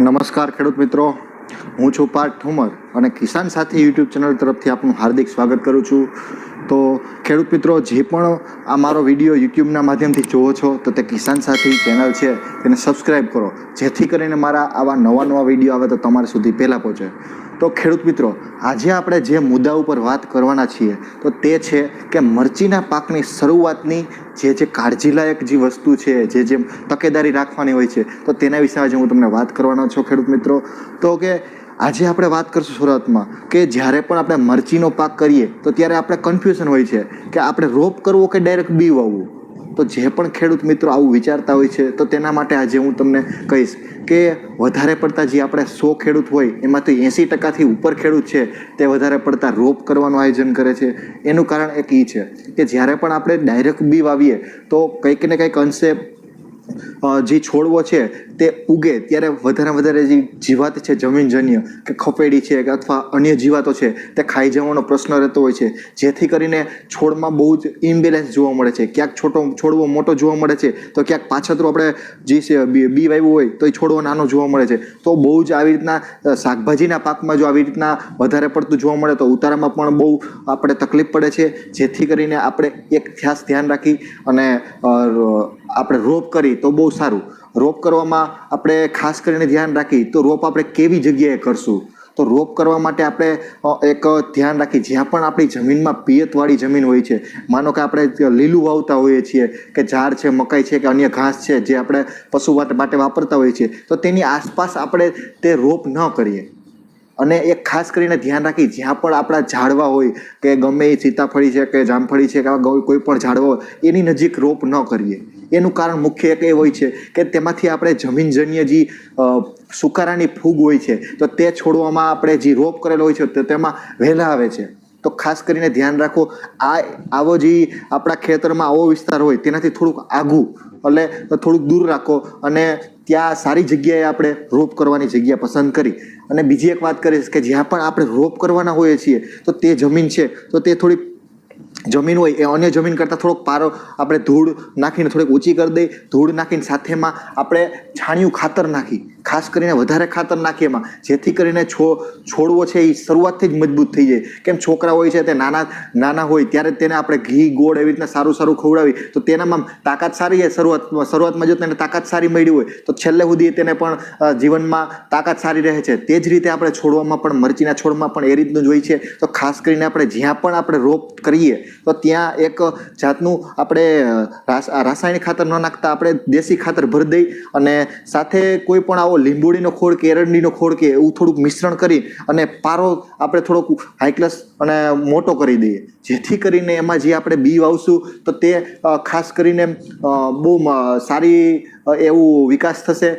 નમસ્કાર ખેડૂત મિત્રો. હું છું પાર્થ ઠુમર અને કિસાન સાથી યુટ્યુબ ચેનલ તરફથી આપનું હાર્દિક સ્વાગત કરું છું. તો ખેડૂત મિત્રો, જે પણ આ મારો વીડિયો યુટ્યુબના માધ્યમથી જોવો છો, તો તે કિસાન સાથી ચેનલ છે, તેને સબસ્ક્રાઈબ કરો. જેથી કરીને મારા આવા નવા નવા વીડિયો આવે તો તમારા સુધી પહેલાં પહોંચે. તો ખેડૂત મિત્રો, આજે આપણે જે મુદ્દા ઉપર વાત કરવાના છીએ, તો તે છે કે મરચીના પાકની શરૂઆતની જે જે કાળજીલાયક જે વસ્તુ છે, જે જે તકેદારી રાખવાની હોય છે, તો તેના વિશે આજે હું તમને વાત કરવાનો છું ખેડૂત મિત્રો. તો કે આજે આપણે વાત કરશું શરૂઆતમાં કે જ્યારે પણ આપણે મરચીનો પાક કરીએ, તો ત્યારે આપણે કન્ફ્યુઝન હોય છે કે આપણે રોપ કરવો કે ડાયરેક્ટ બી વાવવું તો જે પણ ખેડૂત મિત્રો આવું વિચારતા હોય છે, તો તેના માટે આજે હું તમને કહીશ કે વધારે પડતા જે આપણે સો ખેડૂત હોય એમાંથી એંસી ટકાથી ઉપર ખેડૂત છે, તે વધારે પડતા રોપ કરવાનું આયોજન કરે છે. એનું કારણ એક એ છે કે જ્યારે પણ આપણે ડાયરેક્ટ બી વાવીએ, તો કંઈક ને કંઈક અંશે જે છોડવો છે, તે ઉગે ત્યારે વધારે વધારે જે જીવાત છે, જમીનજન્ય કે ખપેડી છે કે અથવા અન્ય જીવાતો છે, તે ખાઈ જવાનો પ્રશ્ન રહેતો હોય છે. જેથી કરીને છોડમાં બહુ જ ઇમ્બેલેન્સ જોવા મળે છે. ક્યાંક છોટો, છોડવો મોટો જોવા મળે છે, તો ક્યાંક પાછળ આપણે જે છે, બી વાવ્યું હોય, તો એ છોડવો નાનો જોવા મળે છે. તો બહુ જ આવી રીતના શાકભાજીના પાકમાં જો આવી રીતના વધારે પડતું જોવા મળે, તો ઉતારામાં પણ બહુ આપણે તકલીફ પડે છે. જેથી કરીને આપણે એક ખાસ ધ્યાન રાખી અને આપણે રોપ કરી તો બહુ સારું. રોપ કરવામાં આપણે ખાસ કરીને ધ્યાન રાખી તો રોપ આપણે કેવી જગ્યાએ કરશું? તો રોપ કરવા માટે આપણે એક ધ્યાન રાખી જ્યાં પણ આપણી જમીનમાં પિયતવાળી જમીન હોય છે, માનો કે આપણે લીલું વાવતા હોઈએ છીએ કે ઝાડ છે, મકાઈ છે કે અન્ય ઘાસ છે જે આપણે પશુ માટે વાપરતા હોઈએ છીએ, તો તેની આસપાસ આપણે તે રોપ ન કરીએ. અને એક ખાસ કરીને ધ્યાન રાખી જ્યાં પણ આપણા ઝાડવા હોય કે ગમે એ સીતાફળી છે કે જામફળી છે કે કોઈ પણ ઝાડવા હોય, એની નજીક રોપ ન કરીએ. એનું કારણ મુખ્ય એક એ હોય છે કે તેમાંથી આપણે જમીનજન્ય જે સુકારાની ફૂગ હોય છે, તો તે છોડવામાં આપણે જે રોપ કરેલો હોય છે, તો તેમાં વહેલા આવે છે. તો ખાસ કરીને ધ્યાન રાખો, આ, આવો જે આપણા ખેતરમાં આવો વિસ્તાર હોય, તેનાથી થોડુંક આઘું એટલે થોડુંક દૂર રાખો અને ત્યાં સારી જગ્યાએ આપણે રોપ કરવાની જગ્યા પસંદ કરી. અને બીજી એક વાત કરીશ કે જ્યાં પણ આપણે રોપ કરવાના હોઈએ છીએ, તો તે જમીન છે, તો તે થોડીક જમીન હોય એ અન્ય જમીન કરતાં થોડોક પારો આપણે ધૂળ નાખીને થોડીક ઊંચી કરી દઈ, ધૂળ નાખીને સાથેમાં આપણે છાણિયું ખાતર નાખી. ખાસ કરીને વધારે ખાતર નાખીએ એમાં. જેથી કરીને છો, છોડવો છે એ શરૂઆતથી જ મજબૂત થઈ જાય. કેમ છોકરા હોય છે તે નાના નાના હોય ત્યારે તેને આપણે ઘી, ગોળ એવી રીતના સારું સારું ખવડાવી. તો તેનામાં તાકાત સારી છે. શરૂઆતમાં શરૂઆતમાં જો તેને તાકાત સારી મળી હોય, તો છેલ્લે સુધી તેને પણ જીવનમાં તાકાત સારી રહે છે. તે જ રીતે આપણે છોડવામાં પણ, મરચીના છોડમાં પણ એ રીતનું જ હોય છે. તો ખાસ કરીને આપણે જ્યાં પણ આપણે રોપ કરીએ, તો ત્યાં એક જાતનું આપણે રાસાયણિક ખાતર ન નાખતા આપણે દેશી ખાતર ભરી દઈ અને સાથે કોઈ પણ આવો લીંબોડીનો ખોળ કે એરંડીનો ખોળ કે એવું થોડુંક મિશ્રણ કરી અને પારો આપણે થોડોક હાઈ અને મોટો કરી દઈએ. જેથી કરીને એમાં જે આપણે બી વાવશું તો તે ખાસ કરીને બહુ સારી એવું વિકાસ થશે.